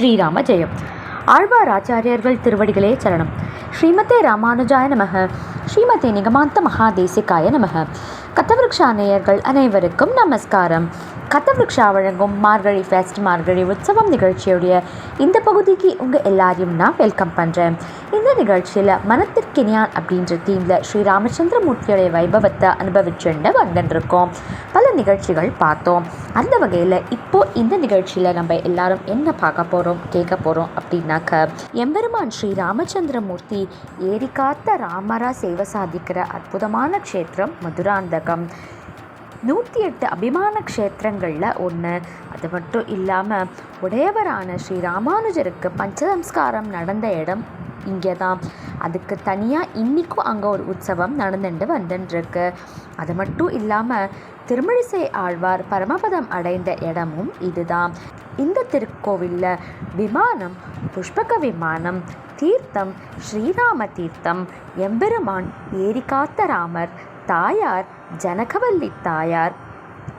ஸ்ரீராம ஜெயம். ஆழ்வார் ஆச்சாரியர்கள் திருவடிகளே சரணம். ஸ்ரீமதே ராமானுஜாய நமக. ஸ்ரீமதே நிகமாந்த மகாதேசிகாய நமக. கத்தவிருக்ஷா நேயர்கள் அனைவருக்கும் நமஸ்காரம். கத்தவிருக்ஷா வழங்கும் மார்கழி ஃபெஸ்ட் மார்கழி உற்சவம் நிகழ்ச்சியுடைய இந்த பகுதிக்கு உங்கள் எல்லாரையும் நான் வெல்கம் பண்ணுறேன் இந்த நிகழ்ச்சியில் மனத்திற்கினியான் அப்படின்ற தீமில் ஸ்ரீ ராமச்சந்திரமூர்த்தியோடைய வைபவத்தை அனுபவிச்சுண்டு வந்துட்டுருக்கோம் பல நிகழ்ச்சிகள் பார்த்தோம். அந்த வகையில் இப்போது இந்த நிகழ்ச்சியில் நம்ம எல்லாரும் என்ன பார்க்க போகிறோம் கேட்க போகிறோம் அப்படின்னாக்க எம்பெருமான் ஸ்ரீ ராமச்சந்திரமூர்த்தி ஏரி ராமரா சேவை சாதிக்கிற அற்புதமான க்ஷேத்திரம் மதுராந்தகம். நூற்றி எட்டு அபிமான க்ஷேத்திரங்களில் ஒன்று அது மட்டும் இல்லாமல் உடையவரான ஸ்ரீ ராமானுஜருக்கு பஞ்சசம்ஸ்காரம் நடந்த இடம் இங்கே தான் அதுக்கு தனியாக இன்றைக்கும் அங்கே ஒரு உற்சவம் நடந்துட்டு வந்துட்டுருக்கு அது மட்டும் இல்லாமல் திருமழிசை ஆழ்வார் பரமபதம் அடைந்த இடமும் இதுதான். இந்த திருக்கோவிலில் விமானம் புஷ்பக விமானம் தீர்த்தம் ஸ்ரீராம தீர்த்தம் எம்பெருமான் ஏரிகாத்த ராமர் தாயார் ஜனகவல்லி தாயார்.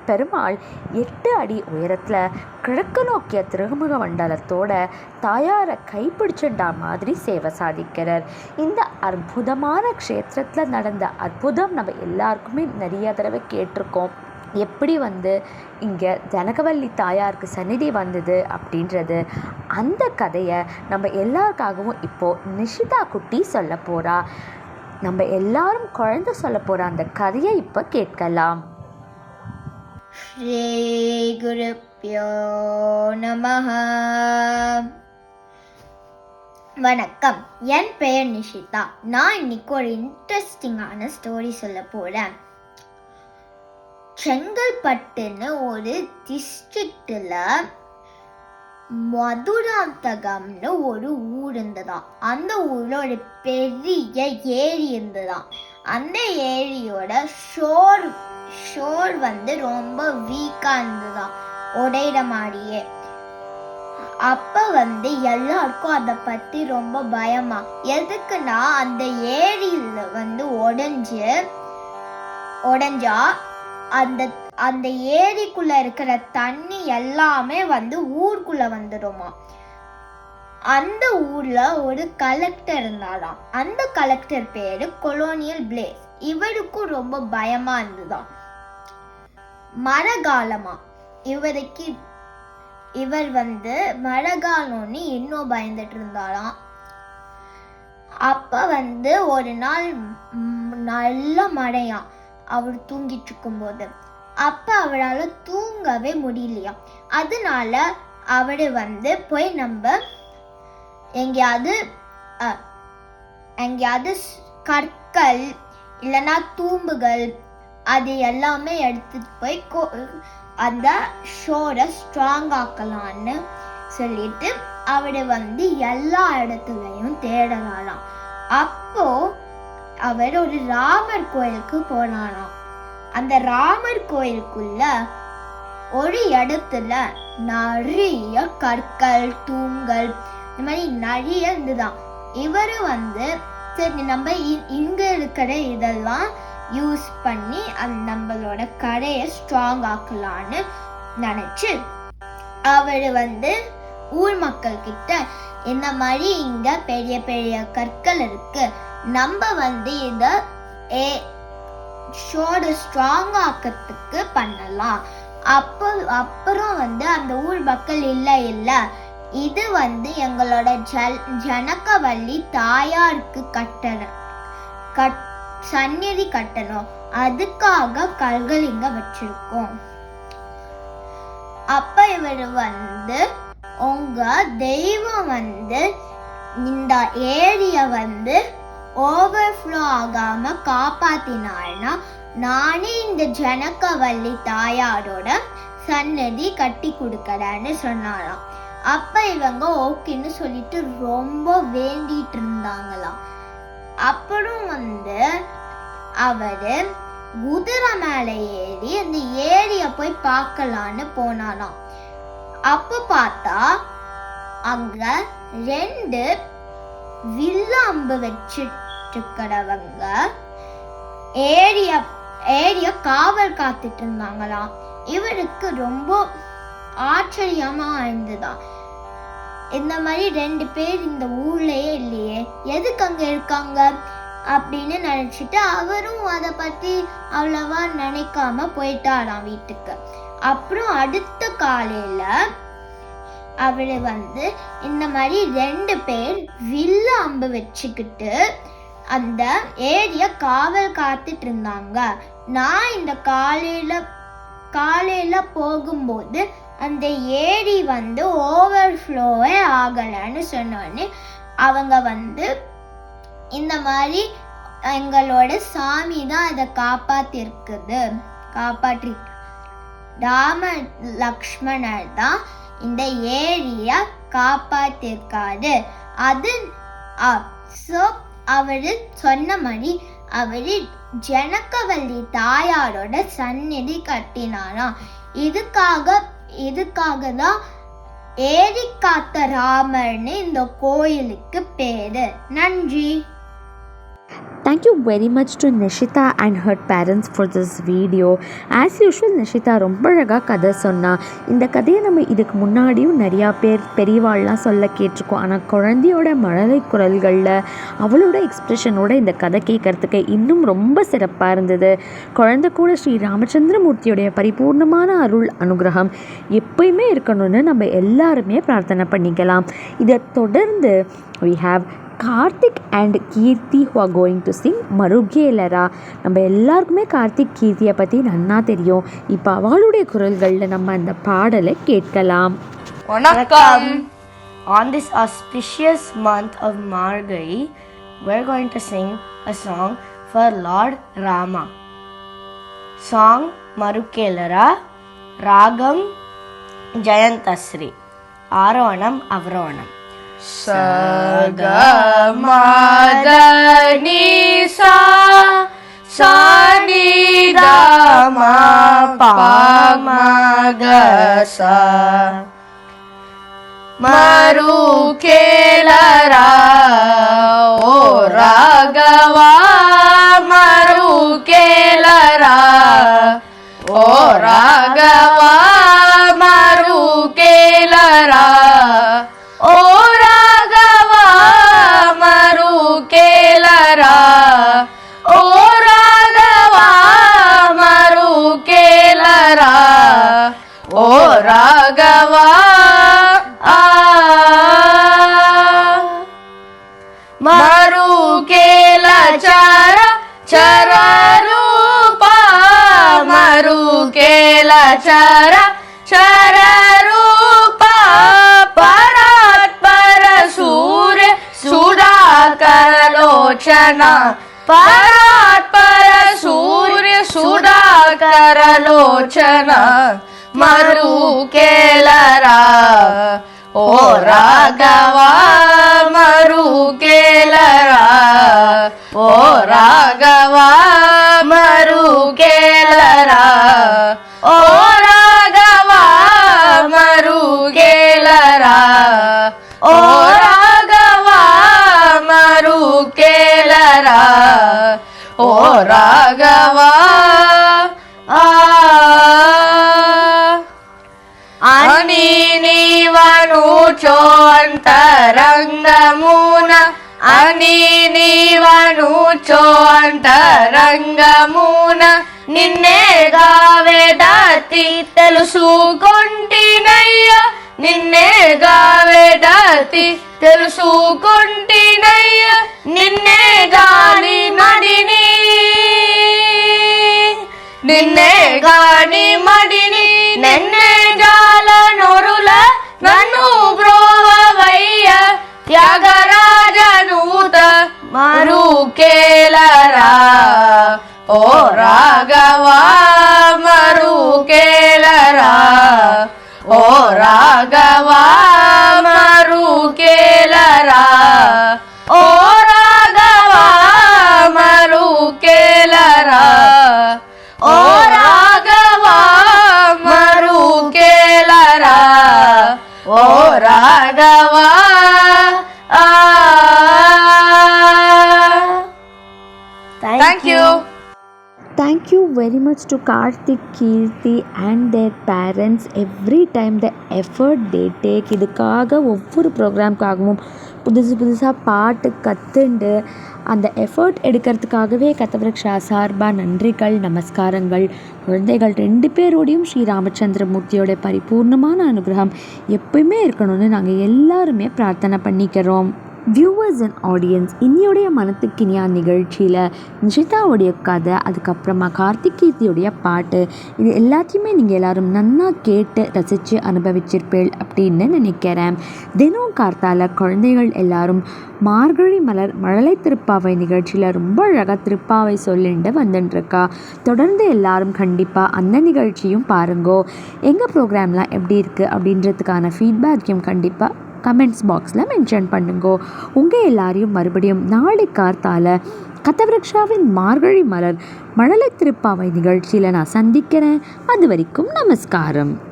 பெருமாள் எட்டு அடி உயரத்தில் கிழக்கு நோக்கிய திருமுக மண்டலத்தோட தாயாரை கைப்பிடிச்சுண்டா மாதிரி சேவை சாதிக்கிறார். இந்த அற்புதமான க்ஷேத்திரத்தில் நடந்த அற்புதம் நம்ம எல்லாருக்குமே நிறைய தடவை கேட்டிருக்கோம். எப்படி வந்து இங்கே ஜனகவல்லி தாயாருக்கு சந்நிதி வந்தது அப்படின்றது அந்த கதையை நம்ம எல்லாருக்காகவும் இப்போது நிஷிதா குட்டி சொல்ல போகிறா நம்ம எல்லாரும் குழந்தை சொல்ல போகிற அந்த கதையை இப்போ கேட்கலாம். ஸ்ரீகுருப்பியோ நமः வணக்கம். என் பெயர் நிஷிதா. நான் இன்னைக்கு ஒரு இன்ட்ரெஸ்டிங்கான ஸ்டோரி சொல்ல போறேன். செங்கல்பட்டுன்னு ஒரு டிஸ்ட்ரிக்டில் மதுராந்தகம்னு ஒரு ஊர் இருந்ததாம் அந்த ஊர்ல ஒரு பெரிய ஏரி இருந்ததாம் அந்த ஏரியோட ஷோர் ஷோர் வந்து ரொம்ப வீக்கா இருந்ததாம் உடையிற மாதிரியே. அப்ப வந்து எல்லாருக்கும் அதை பத்தி ரொம்ப பயமா. எதுக்குன்னா அந்த ஏரியில வந்து உடைஞ்சு உடைஞ்சா அந்த அந்த ஏரிக்குள்ள இருக்கிற தண்ணி எல்லாமே வந்து ஊருக்குள்ள வந்துடுமா? அந்த ஊர்ல ஒரு கலெக்டர் இருந்தாராம். அந்த கலெக்டர் பேரு கொலோனியல் பிளேஸ் இவருக்கும் ரொம்ப பயமா இருந்ததாம். மழை காலமா இவருக்கு இவர் வந்து மழை காலம்னு இன்னும் பயந்துட்டு இருந்தாராம். அப்ப வந்து ஒரு நாள் நல்ல மழையாம். அவர் தூங்கிட்டு இருக்கும்போது. அப்போ அவரால் தூங்கவே முடியலையா? அதனால அவரு வந்து போய் நம்ம எங்கேயாவது அ, எங்கேயாவது கற்கள் இல்லைன்னா தூம்புகள் அது எல்லாமே எடுத்துட்டு போய் கோ- அந்த ஷோரை ஸ்ட்ராங் ஆக்கலான்னு சொல்லிட்டு அவர் வந்து எல்லா இடத்துலையும் தேடலாம் அப்போது அவர் ஒரு ராமர் கோயிலுக்கு போனாராம். அந்த ராமர் கோயிலுக்குள்ள ஒரு இடத்துல நிறைய கற்கள் தூண்கள் இந்த மாதிரி நிறைய இருந்துதான். இவர் வந்து சரி நம்ம இ- இங்க இருக்கிற இதெல்லாம் யூஸ் பண்ணி அது நம்மளோட கடையை ஸ்ட்ராங் ஆக்கலான்னு நினைச்சு அவர் வந்து ஊர் மக்கள் கிட்ட இந்த மாதிரி இங்க பெரிய பெரிய கற்கள் இருக்கு. நம்ம வந்து இத ஏ ஷோட ஸ்ட்ராங் ஆக்கிறதுக்கு பண்ணலாம். அப்போ அப்புறம் வந்து அந்த ஊர் மக்கள் இல்லை இல்லை. இது வந்து எங்களோட ஜல் ஜனகவல்லி தாயாருக்கு கட்டணும் கட் சந்நிதி கட்டணும். அதுக்காக கல்கள் இங்க வச்சிருக்கோம். அப்ப இவர் வந்து உங்க தெய்வம் வந்து இந்த ஏரிய வந்து ஓவர்ஃப்ளோ ஆகாம காப்பாத்தினாள்னா நானே இந்த ஜனகவல்லி தாயாரோட சன்னதி கட்டி கொடுக்கறேன்னு சொன்னாராம். அப்ப இவங்க ஓகேன்னு சொல்லிட்டு ரொம்ப வேண்டிட்டு இருந்தாங்களாம். அப்புறம் வந்து அவரு குதிரை மேலே ஏறி அந்த ஏரிய போய் பார்க்கலான்னு போனாராம். அப்ப பார்த்தா அங்க ரெண்டு வில்ல அம்பு வச்சிட்டு இருக்கிறவங்க ஏரிய ஏரிய காவல் காத்துட்டு இருந்தாங்களாம் இவருக்கு ரொம்ப ஆச்சரியமா இருந்துதான் இந்த மாதிரி ரெண்டு பேர் இந்த ஊர்லயே இல்லையே. எதுக்கு அங்க இருக்காங்க? அப்படின்னு நினச்சிட்டு அவரும் அதை பற்றி அவ்வளவா நினைக்காம போயிட்டாராம் வீட்டுக்கு. அப்புறம் அடுத்த காலையில அவர் வந்து இந்த மாதிரி ரெண்டு பேர் வில்ல அம்பு வச்சுக்கிட்டு அந்த ஏரிய காவல் காத்துட்டு இருந்தாங்க. நான் இந்த காலையில் காலையில் போகும்போது அந்த ஏரி வந்து ஓவர்ஃப்ளோவே ஆகலைன்னு சொன்னோடனே அவங்க வந்து இந்த மாதிரி எங்களோட சாமி தான் அதை காப்பாத்திருக்குது. காப்பாற்றி ராம லக்ஷ்மணர் தான் இந்த ஏரியை காப்பாத்திருக்காரு. அது ஸோ அவரு சொன்ன மாதிரி அவரு ஜனகவல்லி தாயாரோட சந்நிதி கட்டினாராம். இதுக்காக இதுக்காக தான் ஏரி காத்த ராமர்னு இந்த கோயிலுக்கு பேரு. நன்றி. Thank you very much to Nishita and her parents for this video. As usual Nishitha ரொம்ப அழகாக கதை சொன்னால் இந்த கதையை நம்ம இதுக்கு முன்னாடியும் நிறையா பேர் பெரியவாள்லாம் சொல்ல கேட்டிருக்கோம். ஆனால் குழந்தையோட மழலை குரல்களில் அவளோட எக்ஸ்ப்ரெஷனோட இந்த கதை கேட்கறதுக்கு இன்னும் ரொம்ப சிறப்பாக இருந்தது. குழந்தை கூட ஸ்ரீ ராமச்சந்திரமூர்த்தியுடைய பரிபூர்ணமான அருள் அனுகிரகம் எப்பயுமே இருக்கணும்னு நம்ம எல்லாருமே பிரார்த்தனை பண்ணிக்கலாம். இதை தொடர்ந்து we have Karthik and Keerthi who are going to sing மருகேலரா நம்ம எல்லாருக்குமே கார்த்திக் கீர்த்தியை பற்றி நன்னா தெரியும் இப்போ அவளுடைய குரல்களில் நம்ம அந்த பாடலை கேட்கலாம் Vanakkam. On this auspicious month of Margari, we're going to sing a song for Lord Rama. Song Marukelara, Ragam Jayantasri, Aronam Avronam. સગમાદની સા સાની દામા પામા ગસા મારું કેલરા ઓ રાગવા મારું કેલરા ઓ રાગવા મારું કેલરા चर चररूप परात्पर सूर्य सुधाकरलोचन परात्पर सूर्य सुधाकरलोचन मरु केलरा ओ राघवा, मरु केलरा ओ राघवा, मरु केलरा ओ రాఘవా. అని నీవనుచో అంతరంగమున అని నీవనుచో అంతరంగమున నిన్నే గావేదాతి తెలుసుకుంటినయ్యా నిన్నే వేదాతి తెలుసుకొంటినయ్య నిన్నే గాని మడిని నిన్నే గాని మడిని నిన్నే గాల నొరుల నన్ను మరుకేలరా ఓ రాఘవా మరుకేలరా ఓ రాఘవా మరుకేలరా ఓ Raghava thank you thank you very much much to Karthik Keerthi and their parents every time the effort they take இதுக்காக ஒவ்வொரு ப்ரோக்ராம்க்காகவும் புதுசு புதுசாக பாட்டு கற்றுண்டு அந்த எஃபர்ட் எடுக்கிறதுக்காகவே கத்தவிருக்ஷா சார்பாக நன்றிகள் நமஸ்காரங்கள். குழந்தைகள் ரெண்டு பேரோடையும் ஸ்ரீ ராமச்சந்திரமூர்த்தியோட பரிபூர்ணமான அனுகிரகம் எப்பயுமே இருக்கணும்னு நாங்கள் எல்லாருமே பிரார்த்தனை பண்ணிக்கிறோம். வியூவர்ஸ் அண்ட் ஆடியன்ஸ் இன்னையோடைய மனத்துக்கினியா நிகழ்ச்சியில் நிஷிதாவுடைய கதை அதுக்கப்புறமா கார்த்திகீர்த்தியுடைய பாட்டு இது எல்லாத்தையுமே நீங்கள் எல்லோரும் நன்னா கேட்டு ரசித்து அனுபவிச்சிருப்பீள் அப்படின்னு நினைக்கிறேன். தினம் கார்த்தால குழந்தைகள் எல்லாரும் மார்கழி மலர் மழலை திருப்பாவை நிகழ்ச்சியில் ரொம்ப அழகாக திருப்பாவை சொல்லிட்டு வந்துட்டுருக்கா தொடர்ந்து எல்லாரும் கண்டிப்பாக அந்த நிகழ்ச்சியும் பாருங்கோ. எங்கள் ப்ரோக்ராம்லாம் எப்படி இருக்குது அப்படின்றதுக்கான ஃபீட்பேக்கையும் கண்டிப்பாக கமெண்ட்ஸ் பாக்ஸில் மென்ஷன் பண்ணுங்கோ. உங்கள் எல்லாரையும் மறுபடியும் நாளை கார்த்தால கதவிரக்ஷாவின் மார்கழி மலர் மழலை திருப்பாவை நிகழ்ச்சியில் நான் சந்திக்கிறேன். அது வரைக்கும் நமஸ்காரம்.